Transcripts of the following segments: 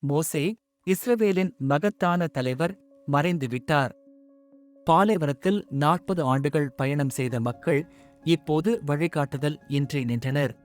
மோசே இஸ்ரவேலின் மகத்தான தலைவர் மறைந்துவிட்டார். பாலைவனத்தில் நாற்பது ஆண்டுகள் பயணம் செய்த மக்கள் இப்போது வழிகாட்டுதல் இன்றி நின்றனர்.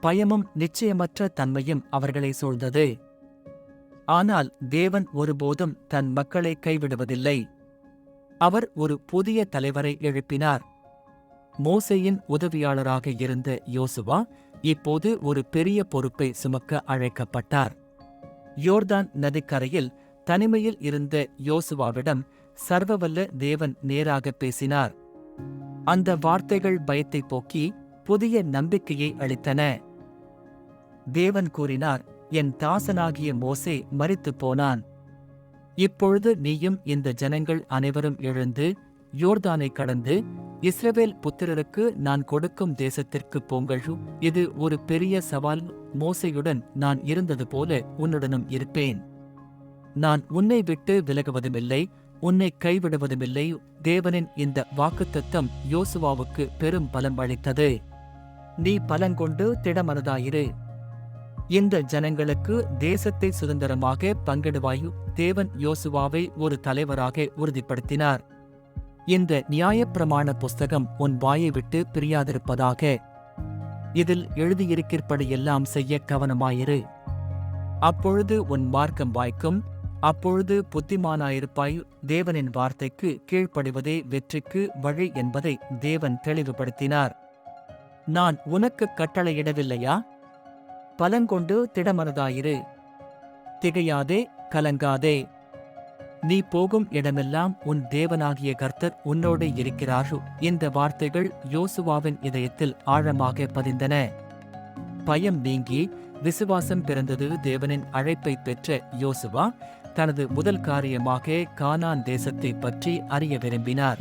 பயமும் நிச்சயமற்ற தன்மையும் அவர்களை சூழ்ந்தது. ஆனால் தேவன் ஒருபோதும் தன் மக்களை கைவிடுவதில்லை. அவர் ஒரு புதிய தலைவரை எழுப்பினார். மோசேயின் உதவியாளராக இருந்த யோசுவா இப்போது ஒரு பெரிய பொறுப்பை சுமக்க அழைக்கப்பட்டார். யோர்தான் நதிக்கரையில் தனிமையில் இருந்த யோசுவாவிடம் சர்வவல்ல தேவன் நேராக பேசினார். அந்த வார்த்தைகள் பயத்தை போக்கி புதிய நம்பிக்கையை அளித்தன. தேவன் கூறினார் என் தாசனாகிய மோசே மரித்துப் போனான். இப்பொழுது நீயும் இந்த ஜனங்கள் அனைவரும் எழுந்து யோர்தானை கடந்து இஸ்ரவேல் புத்திரருக்கு நான் கொடுக்கும் தேசத்திற்கு போங்கழு. இது ஒரு பெரிய சவால். மோசையுடன் நான் இருந்தது போல உன்னுடனும் இருப்பேன். நான் உன்னை விட்டு விலகுவதுமில்லை. உன்னை கைவிடுவதுமில்லை. தேவனின் இந்த வாக்குத்தத்தம் யோசுவாவுக்கு பெரும் பலம் அளித்தது. நீ பலங்கொண்டு திடமனதாயிரு. இந்த ஜனங்களுக்கு தேசத்தை சுதந்திரமாக பங்கிடுவாயு. தேவன் யோசுவாவை ஒரு தலைவராக உறுதிப்படுத்தினார். இந்த நியாயப்பிரமாண புஸ்தகம் உன் வாயை விட்டு பிரியாதிருப்பதாக. இதில் எழுதியிருக்கிறபடியெல்லாம் செய்ய கவனமாயிரு. அப்பொழுது உன் மார்க்கம் வாய்க்கும் அப்பொழுது புத்திமானாயிருப்பாய் தேவனின் வார்த்தைக்கு கீழ்ப்படிவதே வெற்றிக்கு வழி என்பதை தேவன் தெளிவுபடுத்தினார். நான் உனக்கு கட்டளையிடவில்லையா? பலங்கொண்டு திடமனதாயிரு. திகையாதே கலங்காதே. நீ போகும் இடமெல்லாம் உன் தேவனாகிய கர்த்தர் உன்னோடு இருக்கிறாரோ இந்த வார்த்தைகள் யோசுவாவின் இதயத்தில் ஆழமாக பதிந்தன. பயம் நீங்கி விசுவாசம் பிறந்தது தேவனின் அழைப்பை பெற்ற யோசுவா தனது முதல் காரியமாக கானான் தேசத்தை பற்றி அறிய விரும்பினார்.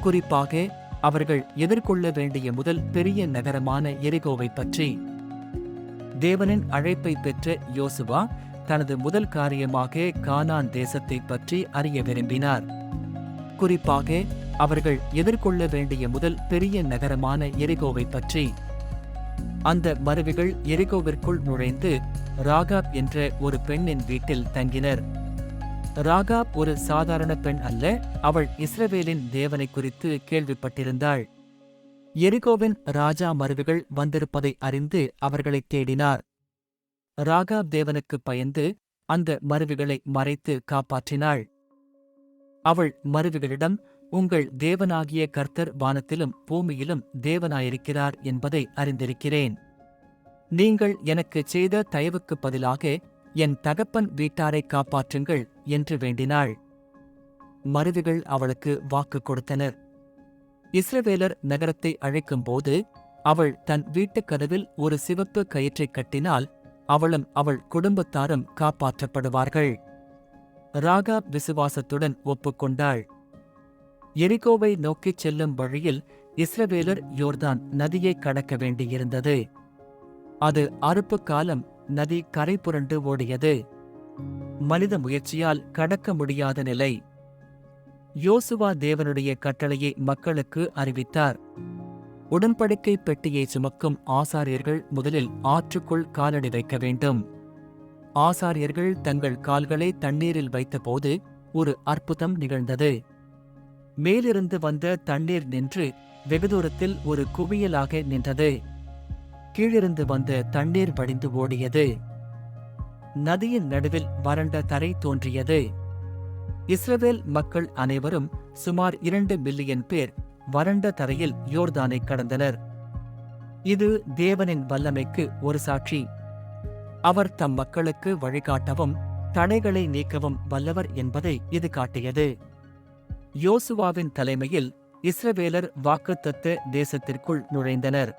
குறிப்பாக அவர்கள் எதிர்கொள்ள வேண்டிய முதல் பெரிய நகரமான எரிகோவை பற்றி. தேவனின் அழைப்பை பெற்ற யோசுவா தனது முதல் காரியமாக கானான் தேசத்தை பற்றி அறிய விரும்பினார். குறிப்பாக அவர்கள் எதிர்கொள்ள வேண்டிய முதல் பெரிய நகரமான எரிகோவை பற்றி. அந்த மருவிகள் எரிகோவிற்குள் நுழைந்து ராகாப் என்ற ஒரு பெண்ணின் வீட்டில் தங்கினர். ராகாப் ஒரு சாதாரண பெண் அல்ல அவள் இஸ்ரவேலின் தேவனை குறித்து கேள்விப்பட்டிருந்தாள். எரிகோவின் ராஜா மருவிகள் வந்திருப்பதை அறிந்து அவர்களை தேடினார். ராகாப் தேவனுக்கு பயந்து அந்த மருவிகளை மறைத்து காப்பாற்றினாள். அவள் மருவிகளிடம் உங்கள் தேவனாகிய கர்த்தர் வானத்திலும் பூமியிலும் தேவனாயிருக்கிறார் என்பதை அறிந்திருக்கிறேன். நீங்கள் எனக்குச் செய்த தயவுக்குப் பதிலாக என் தகப்பன் வீட்டாரை காப்பாற்றுங்கள் என்று வேண்டினாள். மருவிகள் அவளுக்கு வாக்கு கொடுத்தனர். இஸ்ரவேலர் நகரத்தை அழைக்கும்போது அவள் தன் வீட்டுக் கதவில் ஒரு சிவப்பு கயிற்றைக் கட்டினால் அவளும் அவள் குடும்பத்தாரும் காப்பாற்றப்படுவார்கள். ராகாப் விசுவாசத்துடன் ஒப்புக்கொண்டாள். எரிகோவை நோக்கிச் செல்லும் வழியில் இஸ்ரவேலர் யோர்தான் நதியை கடக்க வேண்டியிருந்தது. அது அறுப்பு காலம் நதி கரை புரண்டு ஓடியது. மனித முயற்சியால் கடக்க முடியாத நிலை. யோசுவா தேவனுடைய கட்டளையை மக்களுக்கு அறிவித்தார். உடன்படிக்கை பெட்டியை சுமக்கும் ஆசாரியர்கள் முதலில் ஆற்றுக்குள் காலடி வைக்க வேண்டும். ஆசாரியர்கள் தங்கள் கால்களை தண்ணீரில் வைத்தபோது ஒரு அற்புதம் நிகழ்ந்தது. மேலிருந்து வந்த தண்ணீர் நின்று வெகு தூரத்தில் ஒரு குவியலாக நின்றது. கீழிருந்து வந்த தண்ணீர் வடிந்து ஓடியது. நதியின் நடுவில் வறண்ட தரை தோன்றியது. இஸ்ரவேல் மக்கள் அனைவரும் சுமார் இரண்டு மில்லியன் பேர் வறண்ட தரையில் யோர்தானை கடந்தனர். இது தேவனின் வல்லமைக்கு ஒரு சாட்சி. அவர் தம் மக்களுக்கு வழிகாட்டவும் தடைகளை நீக்கவும் வல்லவர் என்பதை இது காட்டியது. யோசுவாவின் தலைமையில் இஸ்ரவேலர் வாக்குத்தத்த தேசத்திற்குள் நுழைந்தனர்.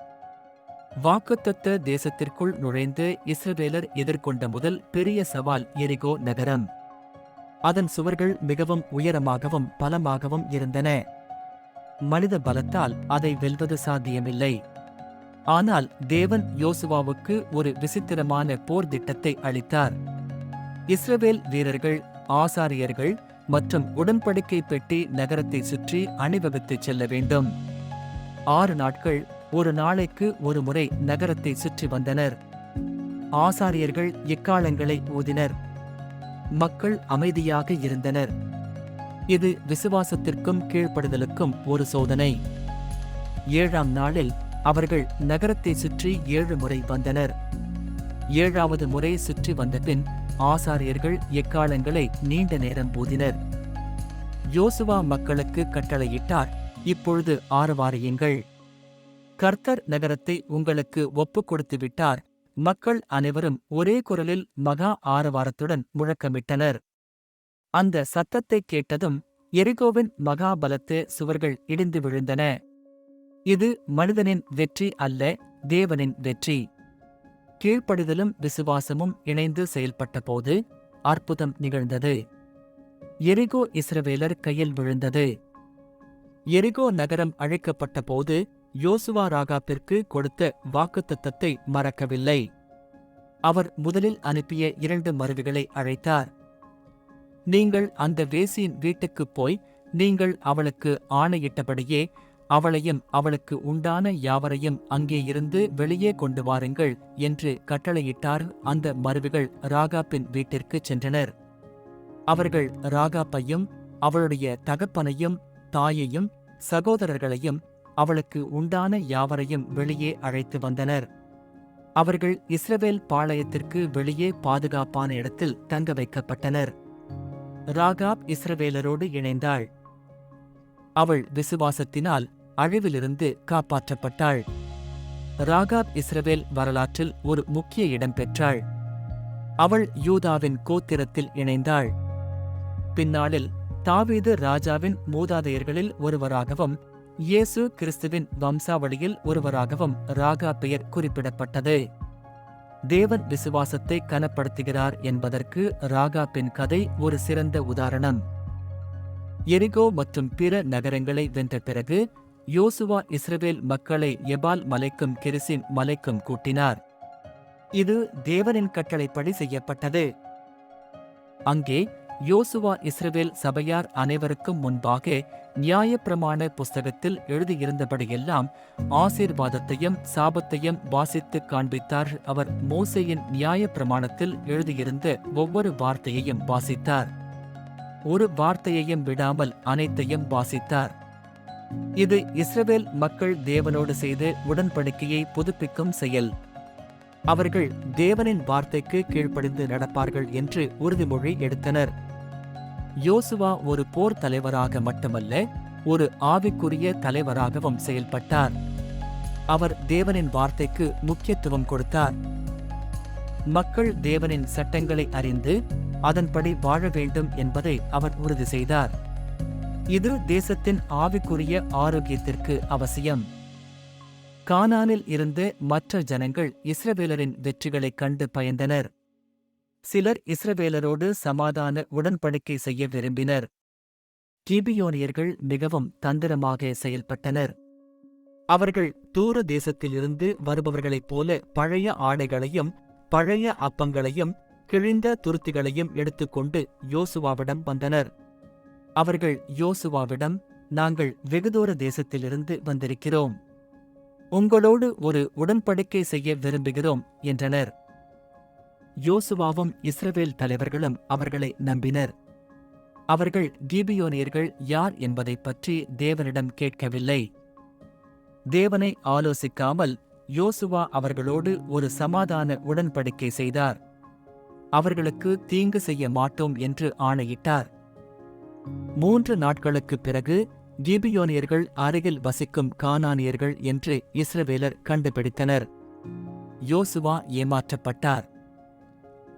வாக்குத்தத்த தேசத்திற்குள் நுழைந்து இஸ்ரவேலர் எதிர்கொண்ட முதல் பெரிய சவால் எரிகோ நகரம். அதன் சுவர்கள் மிகவும் உயரமாகவும் பலமாகவும் இருந்தன. மனித பலத்தால் அதை வெல்வது சாத்தியமில்லை. ஆனால் தேவன் யோசுவாவுக்கு ஒரு விசித்திரமான போர் திட்டத்தை அளித்தார். இஸ்ரவேல் வீரர்கள் ஆசாரியர்கள் மற்றும் உடன்படிக்கை பெட்டி நகரத்தை சுற்றி அணிவகுத்துச் செல்ல வேண்டும். ஆறு நாட்கள் ஒரு நாளைக்கு ஒரு முறை நகரத்தை சுற்றி வந்தனர். ஆசாரியர்கள் இக்காலங்களை ஊதினர்? மக்கள் அமைதியாக இருந்தனர். இது விசுவாசத்திற்கும் கீழ்ப்படுதலுக்கும் ஒரு சோதனை. ஏழாம் நாளில் அவர்கள் நகரத்தை சுற்றி ஏழு முறை வந்தனர். ஏழாவது முறை சுற்றி வந்தபின் ஆசாரியர்கள் எக்காலங்களை நீண்ட நேரம் போதினர். யோசுவா மக்களுக்கு கட்டளையிட்டார் இப்பொழுது ஆரவாரியுங்கள் கர்த்தர் நகரத்தை உங்களுக்கு ஒப்புக் கொடுத்து விட்டார். மக்கள் அனைவரும் ஒரே குரலில் மகா ஆரவாரத்துடன் முழக்கமிட்டனர். அந்த சத்தத்தைக் கேட்டதும் எரிகோவின் மகாபலத்து சுவர்கள் இடிந்து விழுந்தன. இது மனிதனின் வெற்றி அல்ல தேவனின் வெற்றி. கீழ்ப்படிதலும் விசுவாசமும் இணைந்து செயல்பட்டபோது அற்புதம் நிகழ்ந்தது. எரிகோ இஸ்ரவேலர் கையில் விழுந்தது. எரிகோ நகரம் அழைக்கப்பட்டபோது யோசுவா ராகாப்பிற்கு கொடுத்த வாக்குத்தத்தத்தை மறக்கவில்லை. அவர் முதலில் அனுப்பிய இரண்டு மருவிகளை அழைத்தார். நீங்கள் அந்த வேசியின் வீட்டுக்குப் போய் நீங்கள் அவளுக்கு ஆணையிட்டபடியே அவளையும் அவளுக்கு உண்டான யாவரையும் அங்கே இருந்து வெளியே கொண்டு வாருங்கள் என்று கட்டளையிட்டார் அந்த மருவிகள் ராகாப்பின் வீட்டிற்குச் சென்றனர். அவர்கள் ராகாப்பையும் அவளுடைய தகப்பனையும் தாயையும் சகோதரர்களையும் அவளுக்கு உண்டான யாவரையும் வெளியே அழைத்து வந்தனர். அவர்கள் இஸ்ரவேல் பாளையத்திற்கு வெளியே பாதுகாப்பான இடத்தில் தங்க வைக்கப்பட்டனர். ராகாப் இஸ்ரவேலரோடு இணைந்தாள். அவள் விசுவாசத்தினால் அழிவிலிருந்து காப்பாற்றப்பட்டாள். ராகாப் இஸ்ரவேல் வரலாற்றில் ஒரு முக்கிய இடம் பெற்றாள். அவள் யூதாவின் கோத்திரத்தில் இணைந்தாள். பின்னாளில் தாவீது ராஜாவின் மூதாதையர்களில் ஒருவராகவும் இயேசு கிறிஸ்துவின் வம்சாவளியில் ஒருவராகவும் ராகா பெயர் குறிப்பிடப்பட்டது. தேவன் விசுவாசத்தை கனப்படுத்துகிறார் என்பதற்கு ராகாப்பின் கதை ஒரு சிறந்த உதாரணம். எரிகோ மற்றும் பிற நகரங்களை வென்ற பிறகு யோசுவா இஸ்ரவேல் மக்களை எபால் மலைக்கும் கெரிசின் மலைக்கும் கூட்டினார். இது தேவனின் கட்டளைப்படி செய்யப்பட்டது. அங்கே யோசுவா இஸ்ரவேல் சபையார் அனைவருக்கும் முன்பாக நியாயப்பிரமாண புஸ்தகத்தில் எழுதியிருந்தபடியெல்லாம் ஆசீர்வாதத்தையும் சாபத்தையும் வாசித்துக் காண்பித்தார் அவர் மோசையின் நியாயப்பிரமாணத்தில் எழுதியிருந்த ஒவ்வொரு வார்த்தையையும் வாசித்தார். ஒரு வார்த்தையையும் விடாமல் அனைத்தையும் வாசித்தார். இது இஸ்ரவேல் மக்கள் தேவனோடு செய்து உடன்படிக்கையை புதுப்பிக்கும் செயல். அவர்கள் தேவனின் வார்த்தைக்கு கீழ்ப்படிந்து நடப்பார்கள் என்று உறுதிமொழி எடுத்தனர். யோசுவா ஒரு போர் தலைவராக மட்டுமல்ல ஒரு ஆவிக்குரிய தலைவராகவும் செயல்பட்டார். அவர் தேவனின் வார்த்தைக்கு முக்கியத்துவம் கொடுத்தார். மக்கள் தேவனின் சட்டங்களை அறிந்து அதன்படி வாழ வேண்டும் என்பதை அவர் உறுதி செய்தார். இது தேசத்தின் ஆவிக்குரிய ஆரோக்கியத்திற்கு அவசியம். கானானில் இருந்து மற்ற ஜனங்கள் இஸ்ரவேலரின் வெற்றிகளைக் கண்டு பயந்தனர். சிலர் இஸ்ரவேலரோடு சமாதான உடன்படிக்கை செய்ய விரும்பினர். கிபியோனியர்கள் மிகவும் தந்திரமாக செயல்பட்டனர். அவர்கள் தூர தேசத்திலிருந்து வருபவர்களைப் போல பழைய ஆடைகளையும் பழைய அப்பங்களையும் கிழிந்த துருத்திகளையும் எடுத்துக்கொண்டு யோசுவாவிடம் வந்தனர். அவர்கள் யோசுவாவிடம் நாங்கள் வெகுதூர தேசத்திலிருந்து வந்திருக்கிறோம். உங்களோடு ஒரு உடன்படிக்கை செய்ய விரும்புகிறோம் என்றனர். யோசுவாவும் இஸ்ரவேல் தலைவர்களும் அவர்களை நம்பினர். அவர்கள் கிபியோனியர்கள் யார் என்பதைப் பற்றி தேவனிடம் கேட்கவில்லை. தேவனை ஆலோசிக்காமல் யோசுவா அவர்களோடு ஒரு சமாதான உடன்படிக்கை செய்தார். அவர்களுக்கு தீங்கு செய்ய மாட்டோம் என்று ஆணையிட்டார். மூன்று நாட்களுக்குப் பிறகு கிபியோனியர்கள் அருகில் வசிக்கும் கானானியர்கள் என்று இஸ்ரவேலர் கண்டுபிடித்தனர். யோசுவா ஏமாற்றப்பட்டார்.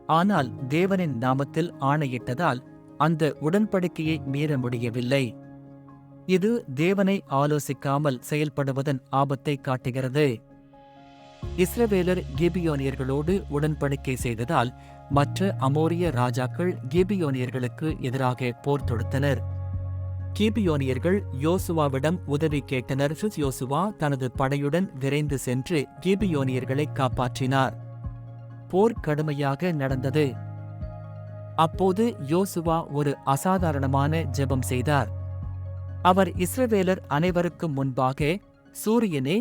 ஆனால் தேவனின் நாமத்தில் ஆணையிட்டதால் அந்த உடன்படிக்கையை மீற முடியவில்லை. இது தேவனை ஆலோசிக்காமல் செயல்படுவதன் ஆபத்தை காட்டுகிறது. இஸ்ரவேலர் கிபியோனியர்களோடு உடன்படிக்கை செய்ததால் மற்ற அமோரிய ராஜாக்கள் கிபியோனியர்களுக்கு எதிராக போர் தொடுத்தனர். கிபியோனியர்கள் யோசுவாவிடம் உதவி கேட்டனர். யோசுவா தனது படையுடன் விரைந்து சென்று கிபியோனியர்களை காப்பாற்றினார். போர் கடுமையாக நடந்தது. அப்போது யோசுவா ஒரு அசாதாரணமான ஜெபம் செய்தார். அவர் இஸ்ரவேலர் அனைவருக்கும் முன்பாக சூரியனே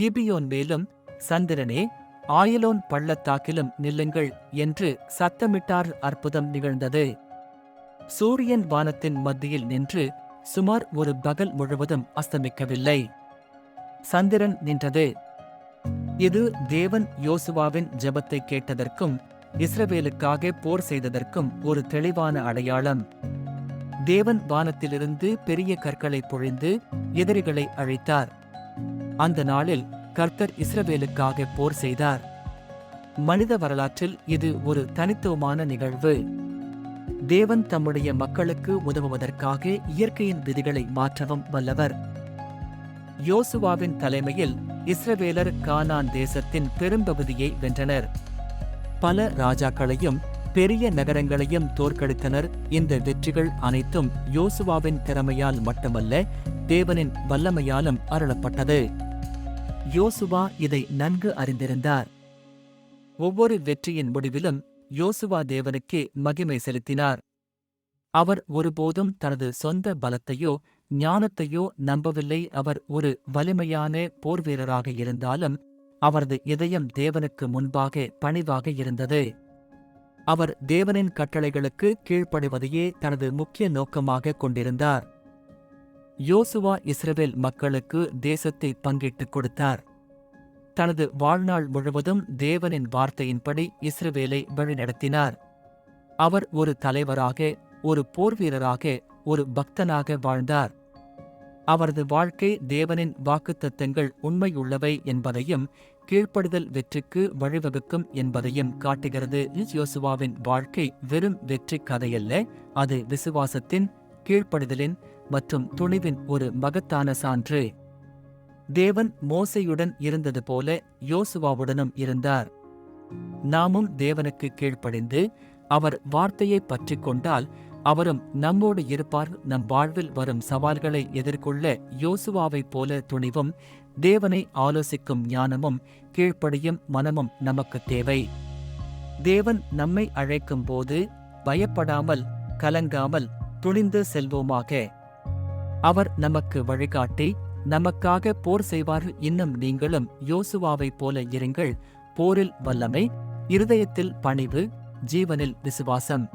கிபியோன் மேலும் சந்திரனே ஆயிலோன் பள்ளத்தாக்கிலும் நில்லுங்கள் என்று சத்தமிட்டார் அற்புதம் நிகழ்ந்தது. சூரியன் வானத்தின் மத்தியில் நின்று சுமார் ஒரு பகல் முழுவதும் அஸ்தமிக்கவில்லை. சந்திரன் நின்றது. இது தேவன் யோசுவாவின் ஜெபத்தை கேட்டதற்கும் இஸ்ரவேலுக்காக போர் செய்ததற்கும் ஒரு தெளிவான அடையாளம். தேவன் வானத்திலிருந்து பெரிய கற்களை பொழிந்து எதிரிகளை அழைத்தார். அந்த நாளில் கர்த்தர் இஸ்ரவேலுக்காக போர் செய்தார். மனித வரலாற்றில் இது ஒரு தனித்துவமான நிகழ்வு. தேவன் தம்முடைய மக்களுக்கு உதவுவதற்காக இயற்கையின் விதிகளை மாற்றவும் வல்லவர். யோசுவாவின் தலைமையில் இஸ்ரவேலர் கானான் தேசத்தின் பெரும்பகுதியை வென்றனர். பல ராஜாக்களையும் பெரிய நகரங்களையும் தோற்கடித்தனர். இந்த வெற்றிகள் அனைத்தும் யோசுவாவின் திறமையால் மட்டுமல்ல தேவனின் வல்லமையாலும் அருளப்பட்டது. யோசுவா இதை நன்கு அறிந்திருந்தார். ஒவ்வொரு வெற்றியின் முடிவிலும் யோசுவா தேவனுக்கே மகிமை செலுத்தினார். அவர் ஒருபோதும் தனது சொந்த பலத்தையோ ஞானத்தையோ நம்பவில்லை. அவர் ஒரு வலிமையான போர்வீரராக இருந்தாலும் அவரது இதயம் தேவனுக்கு முன்பாக பணிவாக இருந்தது. அவர் தேவனின் கட்டளைகளுக்கு கீழ்ப்படுவதையே தனது முக்கிய நோக்கமாக கொண்டிருந்தார். யோசுவா இஸ்ரவேல் மக்களுக்கு தேசத்தை பங்கிட்டுக் கொடுத்தார். தனது வாழ்நாள் முழுவதும் தேவனின் வார்த்தையின்படி இஸ்ரவேலை வழிநடத்தினார். அவர் ஒரு தலைவராக ஒரு போர்வீரராக ஒரு பக்தனாக வாழ்ந்தார். அவரது வாழ்க்கை தேவனின் வாக்குத்தத்தங்கள் உண்மையுள்ளவை என்பதையும் கீழ்ப்படுதல் வெற்றிக்கு வழிவகுக்கும் என்பதையும் காட்டுகிறது. யோசுவாவின் வாழ்க்கை வெறும் வெற்றி கதையல்ல அது விசுவாசத்தின் கீழ்ப்படுதலின் மற்றும் துணிவின் ஒரு மகத்தான சான்று. தேவன் மோசையுடன் இருந்தது போல யோசுவாவுடனும் இருந்தார். நாமும் தேவனுக்கு கீழ்ப்படிந்து அவர் வார்த்தையை பற்றி கொண்டால் அவரும் நம்மோடு இருப்பார் நம் வாழ்வில் வரும் சவால்களை எதிர்கொள்ள யோசுவாவைப் போல துணிவும் தேவனை ஆலோசிக்கும் ஞானமும் கீழ்ப்படியும் மனமும் நமக்கு தேவை. தேவன் நம்மை அழைக்கும் போது பயப்படாமல் கலங்காமல் துணிந்து செல்வோமாக. அவர் நமக்கு வழிகாட்டி நமக்காக போர் செய்வார் இன்னும் நீங்களும் யோசுவாவைப் போல இருங்கள். போரில் வல்லமை இருதயத்தில் பணிவு ஜீவனில் விசுவாசம்.